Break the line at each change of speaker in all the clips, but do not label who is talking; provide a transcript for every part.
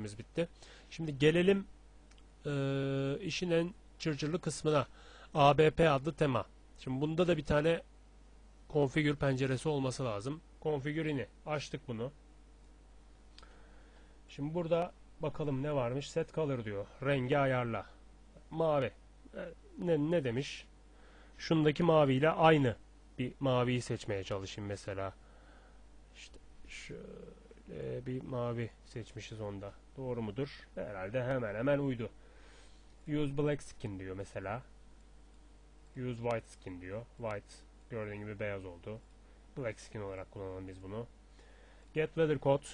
işlemimiz bitti. Şimdi gelelim e, işin en cırcırlı kısmına. ABP adlı tema. Şimdi bunda da bir tane konfigür penceresi olması lazım. Konfigürünü açtık bunu. Şimdi burada bakalım ne varmış? Set color diyor. Rengi ayarla. Mavi. E, Ne, ne demiş? Şundaki maviyle aynı bir maviyi seçmeye çalışayım mesela. İşte şöyle bir mavi seçmişiz onda. Doğru mudur? Herhalde hemen hemen uydu. Use black skin diyor mesela. Use white skin diyor. White gördüğün gibi beyaz oldu. Black skin olarak kullanalım biz bunu. Get weather code.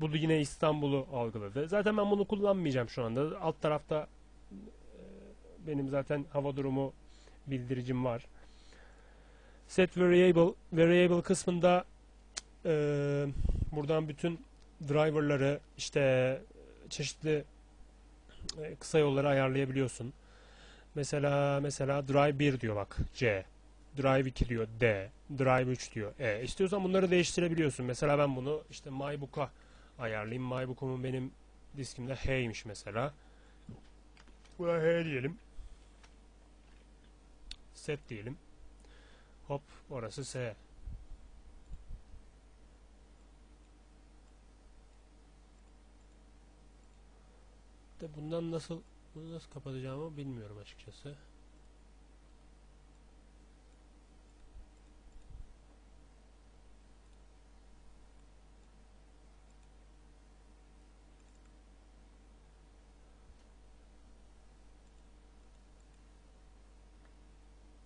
Bu da yine İstanbul'u algıladı. Zaten ben bunu kullanmayacağım şu anda. Alt tarafta e, benim zaten hava durumu bildiricim var. Set variable variable kısmında e, buradan bütün driverları işte çeşitli e, kısa yolları ayarlayabiliyorsun. Mesela mesela drive 1 diyor bak C. Drive 2 diyor D. Drive 3 diyor E. İstiyorsan bunları değiştirebiliyorsun. Mesela ben bunu işte MyBook'a ayarlayayım. MyBook'umun benim diskimde H'ymiş mesela. Buna H diyelim. Set diyelim. Hop orası S. De bundan nasıl bunu nasıl kapatacağımı bilmiyorum açıkçası.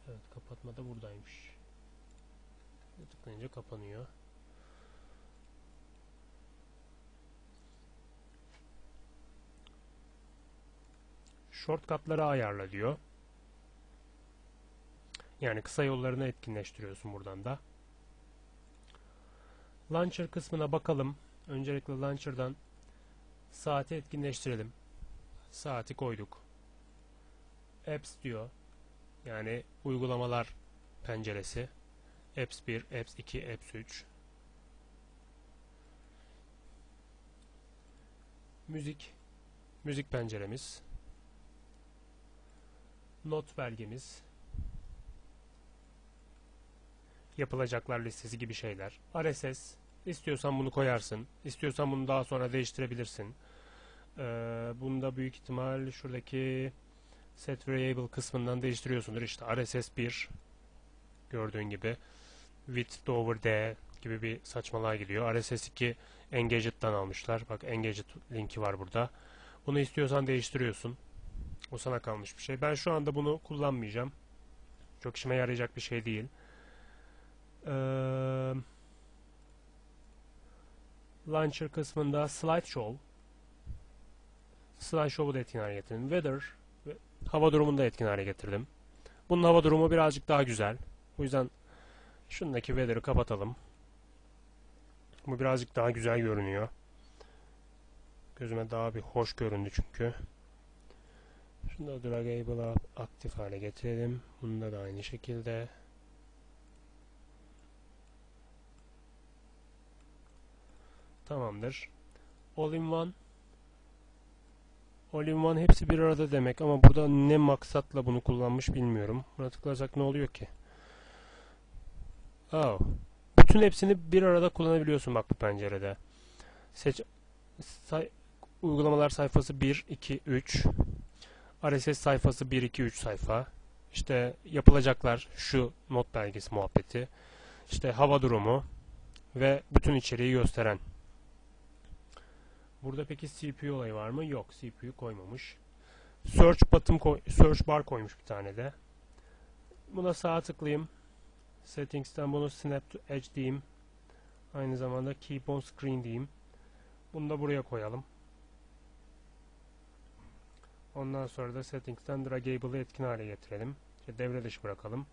Evet kapatma da buradaymış. Tıklayınca kapanıyor. Shortcut'ları ayarla diyor. Yani kısa yollarını etkinleştiriyorsun buradan da. Launcher kısmına bakalım. Öncelikle Launcher'dan saati etkinleştirelim. Saati koyduk. Apps diyor. Yani uygulamalar penceresi. Apps 1, Apps 2, Apps 3. Müzik. Müzik penceremiz. Not belgemiz. Yapılacaklar listesi gibi şeyler. RSS. İstiyorsan bunu koyarsın. İstiyorsan bunu daha sonra değiştirebilirsin. Ee, bunda büyük ihtimal şuradaki set variable kısmından değiştiriyorsundur. İşte RSS 1 gördüğün gibi width over d gibi bir saçmalığa gidiyor. RSS 2 Engadget'tan almışlar. Bak Engadget linki var burada. Bunu istiyorsan değiştiriyorsun. O sana kalmış bir şey. Ben şu anda bunu kullanmayacağım. Çok işime yarayacak bir şey değil. Ee, launcher kısmında slideshow slideshow'u da etkin hale getirdim. Weather hava durumunu da etkin hale getirdim. Bunun hava durumu birazcık daha güzel. O yüzden şundaki weather'ı kapatalım. Bu birazcık daha güzel görünüyor. Gözüme daha bir hoş göründü çünkü. Şunu da Dragable'a aktif hale getirelim. Bunda da aynı şekilde. Tamamdır. All in one. All in one hepsi bir arada demek ama burada ne maksatla bunu kullanmış bilmiyorum. Buna tıklarsak ne oluyor ki? Oh. Bütün hepsini bir arada kullanabiliyorsun bak bu pencerede. Seç say, uygulamalar sayfası 1, 2, 3. RSS sayfası 1, 2, 3 sayfa. İşte yapılacaklar şu not belgesi muhabbeti. İşte hava durumu ve bütün içeriği gösteren. Burada peki CPU olayı var mı? Yok, CPU koymamış. Search button koy, search bar koymuş bir tane de. Buna sağa tıklayayım. Settings'ten bunu Snap to Edge diyeyim. Aynı zamanda Keep on Screen diyeyim. Bunu da buraya koyalım. Ondan sonra da Settings'ten Dragable'ı etkin hale getirelim. İşte devre dışı bırakalım.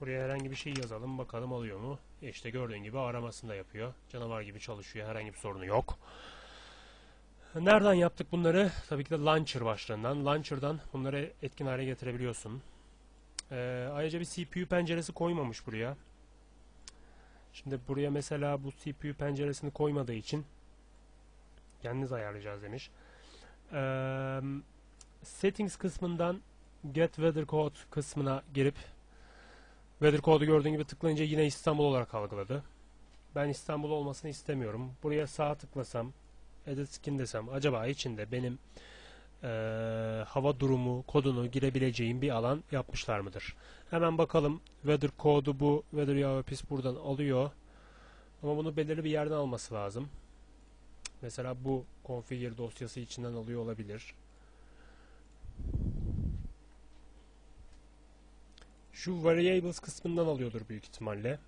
Buraya herhangi bir şey yazalım. Bakalım alıyor mu? İşte gördüğün gibi aramasını da yapıyor. Canavar gibi çalışıyor. Herhangi bir sorunu yok. Nereden yaptık bunları? Tabii ki de Launcher başlığından. Launcher'dan bunları etkin hale getirebiliyorsun. Ee, ayrıca bir CPU penceresi koymamış buraya. Şimdi buraya mesela bu CPU penceresini koymadığı için Kendiniz ayarlayacağız demiş. Eee, settings kısmından get weather code kısmına girip weather code'u gördüğün gibi tıklayınca yine İstanbul olarak algıladı. Ben İstanbul olmasını istemiyorum. Buraya sağ tıklasam edit skin desem acaba içinde benim eee, hava durumu kodunu girebileceğim bir alan yapmışlar mıdır? Hemen bakalım. Weather kodu bu. Weather Yavapis buradan alıyor. Ama bunu belirli bir yerden alması lazım. Mesela bu configure dosyası içinden alıyor olabilir. Şu variables kısmından alıyordur büyük ihtimalle.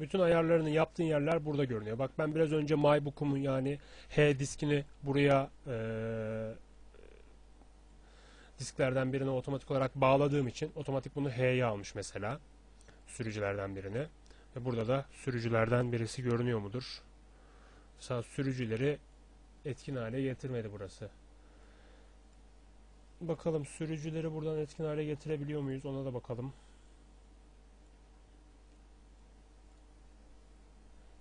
Bütün ayarlarını yaptığın yerler burada görünüyor. Bak ben biraz önce MyBook'umun yani H diskini buraya eee, disklerden birine otomatik olarak bağladığım için otomatik bunu H'ye almış mesela. Sürücülerden birini. Ve burada da sürücülerden birisi görünüyor mudur? Mesela sürücüleri etkin hale getirmedi burası. Bakalım sürücüleri buradan etkin hale getirebiliyor muyuz? Ona da bakalım.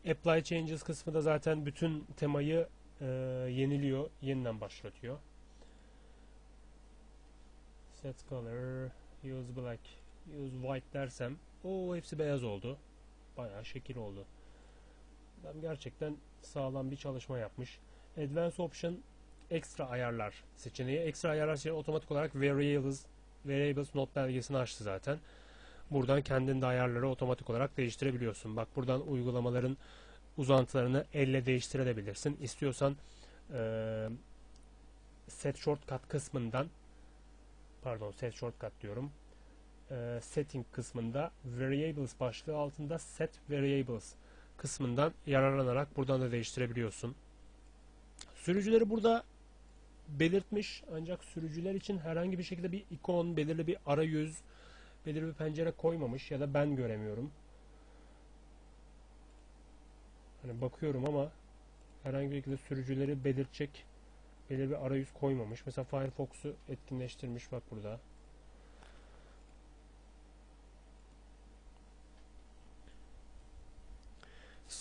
Apply Changes kısmı da zaten bütün temayı e, yeniliyor, yeniden başlatıyor. Set color, use black, use white dersem, o hepsi beyaz oldu. Bayağı şekil oldu. Ben gerçekten sağlam bir çalışma yapmış. Advanced Option ekstra ayarlar seçeneği. Ekstra ayarlar seçeneği otomatik olarak Variables Variables not belgesini açtı zaten. Buradan kendin de ayarları otomatik olarak değiştirebiliyorsun. Bak buradan uygulamaların uzantılarını elle değiştirebilirsin. İstiyorsan eee, set shortcut kısmından pardon set shortcut diyorum. Eee, setting kısmında variables başlığı altında set variables kısmından yararlanarak buradan da değiştirebiliyorsun. Sürücüleri burada belirtmiş ancak sürücüler için herhangi bir şekilde bir ikon, belirli bir arayüz, belirli bir pencere koymamış ya da ben göremiyorum. Hani bakıyorum ama herhangi bir şekilde sürücüleri belirtecek belirli bir arayüz koymamış. Mesela Firefox'u etkinleştirmiş bak burada.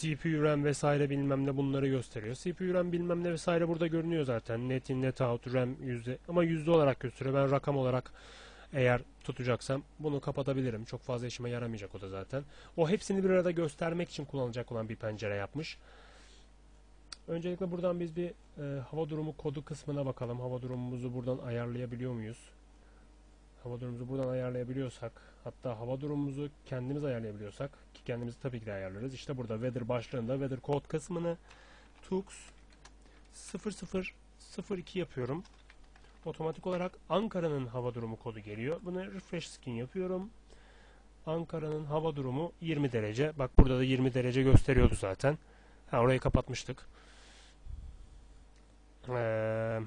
CPU RAM vesaire bilmem ne bunları gösteriyor. CPU RAM bilmem ne vesaire burada görünüyor zaten. Net in net out RAM yüzde ama yüzde olarak gösteriyor. Ben rakam olarak eğer tutacaksam bunu kapatabilirim. Çok fazla işime yaramayacak o da zaten. O hepsini bir arada göstermek için kullanılacak olan bir pencere yapmış. Öncelikle buradan biz bir e, hava durumu kodu kısmına bakalım. Hava durumumuzu buradan ayarlayabiliyor muyuz? Hava durumumuzu buradan ayarlayabiliyorsak, hatta hava durumumuzu kendimiz ayarlayabiliyorsak ki kendimizi tabii ki de ayarlarız. İşte burada weather başlığında weather code kısmını tux 0002 yapıyorum. Otomatik olarak Ankara'nın hava durumu kodu geliyor. Bunu refresh skin yapıyorum. Ankara'nın hava durumu 20 derece. Bak burada da 20 derece gösteriyordu zaten. Ha, orayı kapatmıştık. Ee,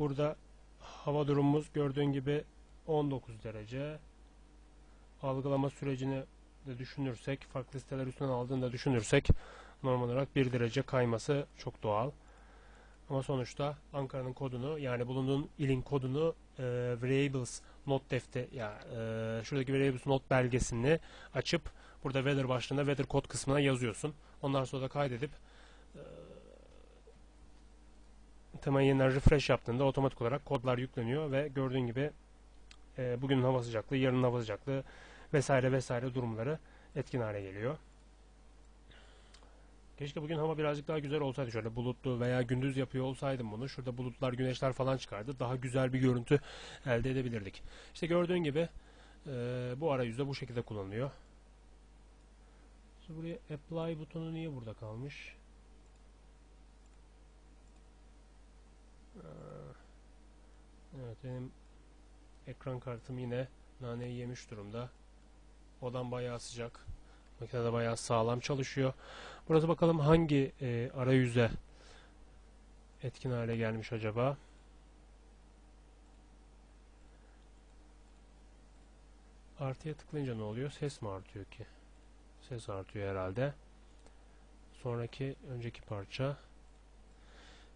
burada hava durumumuz gördüğün gibi 19 derece. Algılama sürecini de düşünürsek, farklı listeler üstünden aldığını da düşünürsek normal olarak 1 derece kayması çok doğal. Ama sonuçta Ankara'nın kodunu yani bulunduğun ilin kodunu e, variables not defter ya e, şuradaki variables not belgesini açıp burada weather başlığında weather kod kısmına yazıyorsun. Ondan sonra da kaydedip e, temayı yeniden refresh yaptığında otomatik olarak kodlar yükleniyor ve gördüğün gibi e, bugünün hava sıcaklığı, yarının hava sıcaklığı vesaire vesaire durumları etkin hale geliyor. Keşke bugün hava birazcık daha güzel olsaydı şöyle bulutlu veya gündüz yapıyor olsaydım bunu. Şurada bulutlar, güneşler falan çıkardı. Daha güzel bir görüntü elde edebilirdik. İşte gördüğün gibi e, bu arayüzde bu şekilde kullanılıyor. Şimdi buraya apply butonu niye burada kalmış? Evet benim ekran kartım yine naneyi yemiş durumda. Odam bayağı sıcak. Makine de bayağı sağlam çalışıyor. Burası bakalım hangi e, arayüze etkin hale gelmiş acaba? Artıya tıklayınca ne oluyor? Ses mi artıyor ki? Ses artıyor herhalde. Sonraki önceki parça.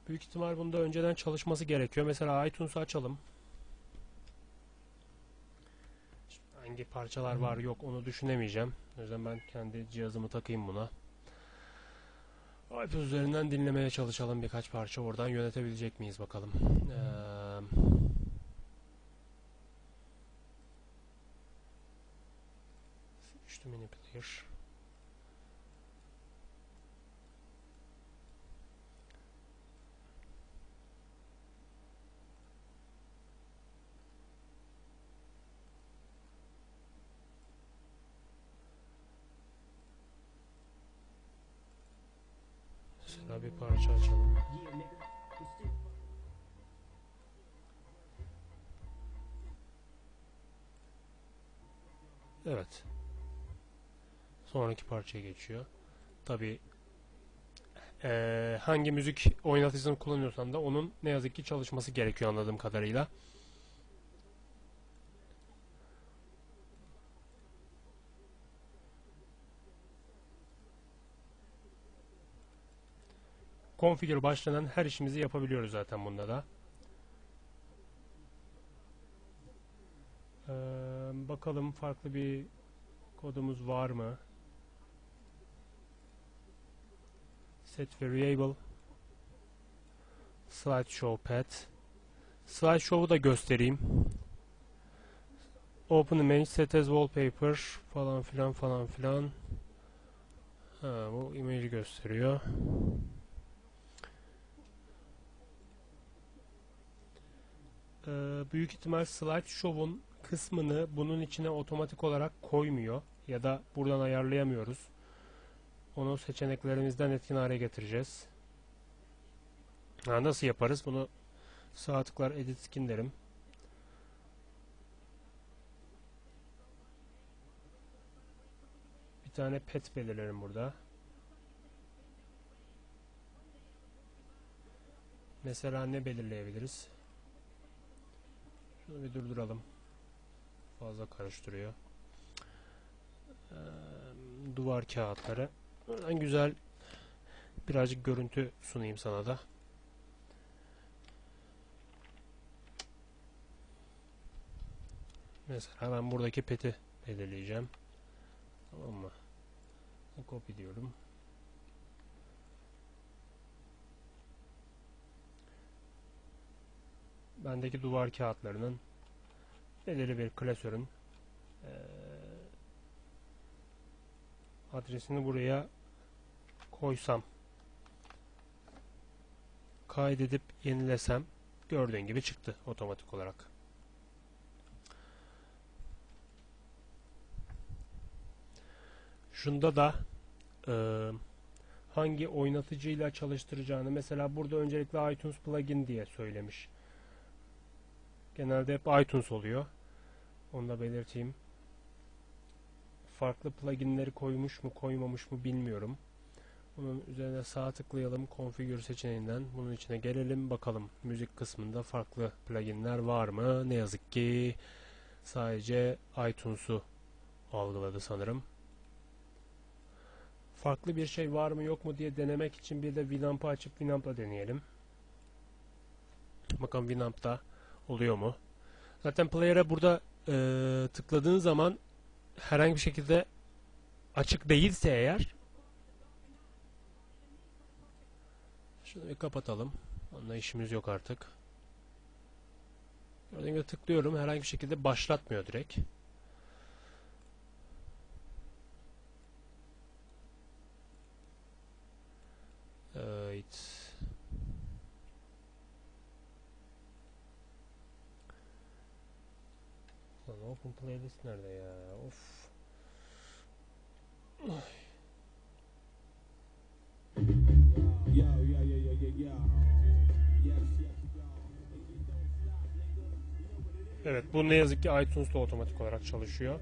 Büyük ihtimal bunda önceden çalışması gerekiyor. Mesela iTunes'u açalım. Hangi parçalar var yok onu düşünemeyeceğim. O yüzden ben kendi cihazımı takayım buna. iTunes üzerinden dinlemeye çalışalım birkaç parça. Oradan yönetebilecek miyiz bakalım. Ee, to mini player. Mesela bir parça açalım. Evet. Sonraki parçaya geçiyor. Tabi hangi müzik oynatıcısını kullanıyorsan da onun ne yazık ki çalışması gerekiyor anladığım kadarıyla. Configure başlanan her işimizi yapabiliyoruz zaten bunda da. Ee, bakalım farklı bir kodumuz var mı? Set variable slideshow path slideshow'u da göstereyim. Open image set as wallpaper falan filan falan filan. Ha, bu image'i gösteriyor. Ee, büyük ihtimal slideshow'un kısmını bunun içine otomatik olarak koymuyor ya da buradan ayarlayamıyoruz. Onu seçeneklerimizden etkin hale getireceğiz. Ha, nasıl yaparız? Bunu sağ tıklar edit skin derim. Bir tane pet belirlerim burada. Mesela ne belirleyebiliriz? Şunu bir durduralım. Fazla karıştırıyor. Ee, duvar kağıtları. En güzel birazcık görüntü sunayım sana da. Mesela ben buradaki peti belirleyeceğim. Tamam mı? Copy diyorum. Bendeki duvar kağıtlarının belirli bir klasörün eee, adresini buraya koysam kaydedip yenilesem gördüğün gibi çıktı otomatik olarak. Şunda da eee, hangi oynatıcıyla çalıştıracağını mesela burada öncelikle iTunes plugin diye söylemiş. Genelde hep iTunes oluyor. Onu da belirteyim. Farklı pluginleri koymuş mu koymamış mı bilmiyorum. Bunun üzerine sağ tıklayalım. Configure seçeneğinden bunun içine gelelim. Bakalım müzik kısmında farklı pluginler var mı? Ne yazık ki sadece iTunes'u algıladı sanırım. Farklı bir şey var mı yok mu diye denemek için bir de Winamp'ı açıp Winamp'la deneyelim. Bakalım Winamp'ta oluyor mu? Zaten player'e burada e, tıkladığın zaman herhangi bir şekilde açık değilse eğer şunu bir kapatalım. Onunla işimiz yok artık. Gördüğün gibi tıklıyorum. Herhangi bir şekilde başlatmıyor direkt. Evet. Open playlist nerede ya? Of. Evet bu ne yazık ki iTunes'ta otomatik olarak çalışıyor.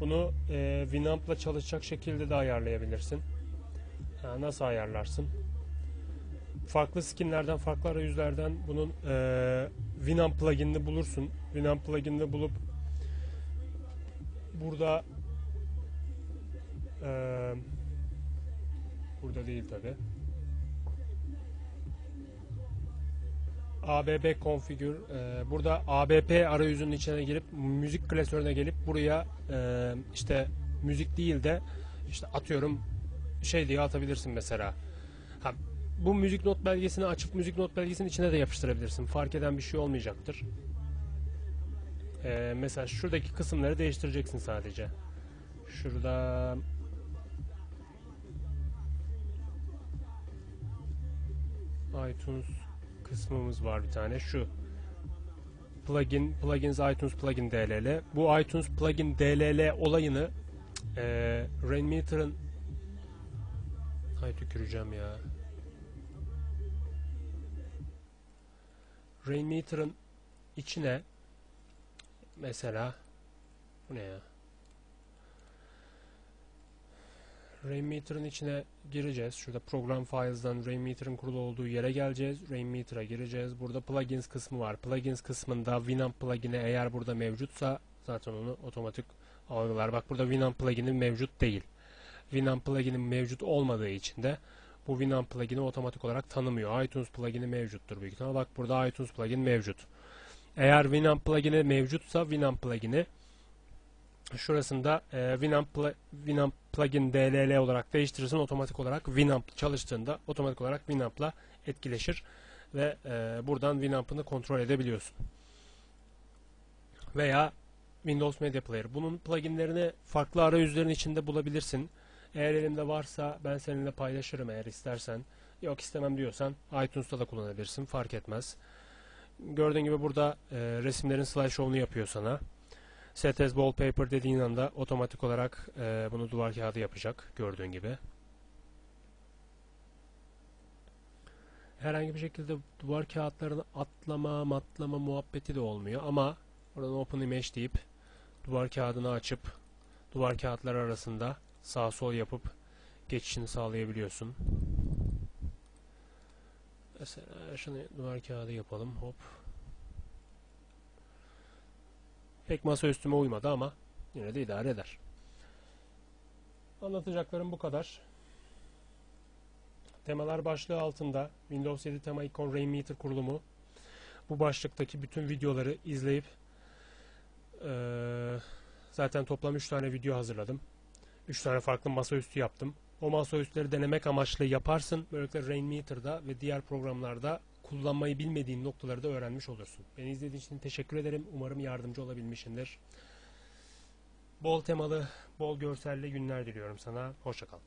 Bunu e, Winamp'la çalışacak şekilde de ayarlayabilirsin. Ha, nasıl ayarlarsın? Farklı skinlerden, farklı arayüzlerden bunun e, Winamp pluginini bulursun. Winamp pluginini bulup burada e, burada değil tabi. ABB configure e, burada ABP arayüzünün içine girip müzik klasörüne gelip buraya e, işte müzik değil de işte atıyorum şey diye atabilirsin mesela. Ha, bu müzik not belgesini açıp müzik not belgesinin içine de yapıştırabilirsin. Fark eden bir şey olmayacaktır. E, mesela şuradaki kısımları değiştireceksin sadece. Şurada iTunes kısmımız var bir tane. Şu plugin, plugins iTunes plugin DLL. Bu iTunes plugin DLL olayını eee Rainmeter'ın Ay tüküreceğim ya. Rainmeter'ın içine mesela bu ne ya? Rainmeter'ın içine gireceğiz. Şurada program files'dan Rainmeter'ın kurulu olduğu yere geleceğiz. Rainmeter'a gireceğiz. Burada plugins kısmı var. Plugins kısmında Winamp plugin'i eğer burada mevcutsa zaten onu otomatik algılar. Bak burada Winamp plugin'i mevcut değil. Winamp plugin'in mevcut olmadığı için de bu Winamp plugin'i otomatik olarak tanımıyor. iTunes plugin'i mevcuttur büyük ihtimal. Bak burada iTunes plugin mevcut. Eğer Winamp plugin'i mevcutsa Winamp plugin'i şurasında e, Winamp, pl- Winamp plugin DLL olarak değiştirirsin otomatik olarak Winamp çalıştığında otomatik olarak Winamp'la etkileşir ve e, buradan Winamp'ını kontrol edebiliyorsun. Veya Windows Media Player. Bunun pluginlerini farklı arayüzlerin içinde bulabilirsin. Eğer elimde varsa ben seninle paylaşırım eğer istersen. Yok istemem diyorsan iTunes'ta da kullanabilirsin. Fark etmez. Gördüğün gibi burada e, resimlerin slideshow'unu yapıyor sana. Set as wallpaper dediğin anda otomatik olarak e, bunu duvar kağıdı yapacak gördüğün gibi. Herhangi bir şekilde duvar kağıtlarını atlama, matlama muhabbeti de olmuyor ama oradan open image deyip duvar kağıdını açıp duvar kağıtları arasında sağ sol yapıp geçişini sağlayabiliyorsun. Mesela şunu duvar kağıdı yapalım. Hop. Pek masa üstüme uymadı ama yine de idare eder. Anlatacaklarım bu kadar. Temalar başlığı altında Windows 7 tema ikon Rainmeter kurulumu. Bu başlıktaki bütün videoları izleyip eee, zaten toplam 3 tane video hazırladım. 3 tane farklı masaüstü yaptım. O masaüstleri denemek amaçlı yaparsın. Böylelikle Rainmeter'da ve diğer programlarda kullanmayı bilmediğin noktaları da öğrenmiş olursun. Beni izlediğin için teşekkür ederim. Umarım yardımcı olabilmişimdir. Bol temalı, bol görselli günler diliyorum sana. Hoşçakal.